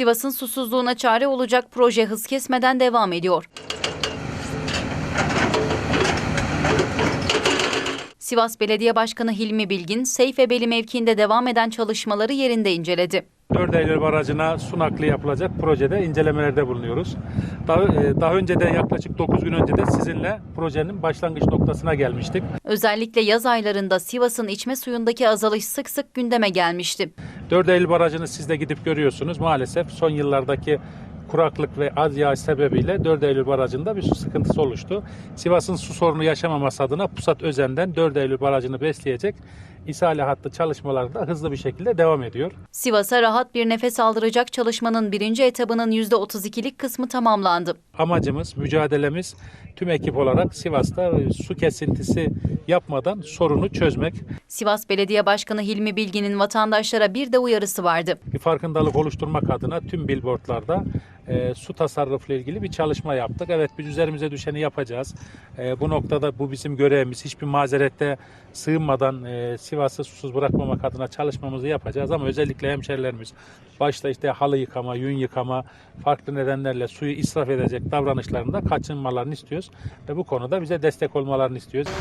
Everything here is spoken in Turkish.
Sivas'ın susuzluğuna çare olacak proje hız kesmeden devam ediyor. Sivas Belediye Başkanı Hilmi Bilgin, Seyfebeli mevkiinde devam eden çalışmaları yerinde inceledi. 4 Eylül Barajı'na su nakli yapılacak projede incelemelerde bulunuyoruz. Daha, e, daha önce de yaklaşık 9 gün önce de sizinle projenin başlangıç noktasına gelmiştik. Özellikle yaz aylarında Sivas'ın içme suyundaki azalış sık sık gündeme gelmişti. 4 Eylül Barajı'nı siz de gidip görüyorsunuz. Maalesef son yıllardaki kuraklık ve az yağış sebebiyle 4 Eylül Barajı'nda bir su sıkıntısı oluştu. Sivas'ın su sorunu yaşamaması adına Pusat Özen'den 4 Eylül Barajı'nı besleyecek ishale hattı çalışmaları da hızlı bir şekilde devam ediyor. Sivas'a rahat bir nefes aldıracak çalışmanın birinci etabının %32'lik kısmı tamamlandı. Amacımız, mücadelemiz tüm ekip olarak Sivas'ta su kesintisi yapmadan sorunu çözmek. Sivas Belediye Başkanı Hilmi Bilgin'in vatandaşlara bir de uyarısı vardı. Bir farkındalık oluşturmak adına tüm billboardlarda e, su tasarrufla ilgili bir çalışma yaptık. Evet biz üzerimize düşeni yapacağız. E, bu noktada bu bizim görevimiz. Hiçbir mazerette sığınmadan e, Sivas'ı susuz bırakmamak adına çalışmamızı yapacağız. Ama özellikle hemşerilerimiz başta işte halı yıkama, yün yıkama, farklı nedenlerle suyu israf edecek davranışlarında kaçınmalarını istiyoruz. Ve bu konuda bize destek olmalarını istiyoruz.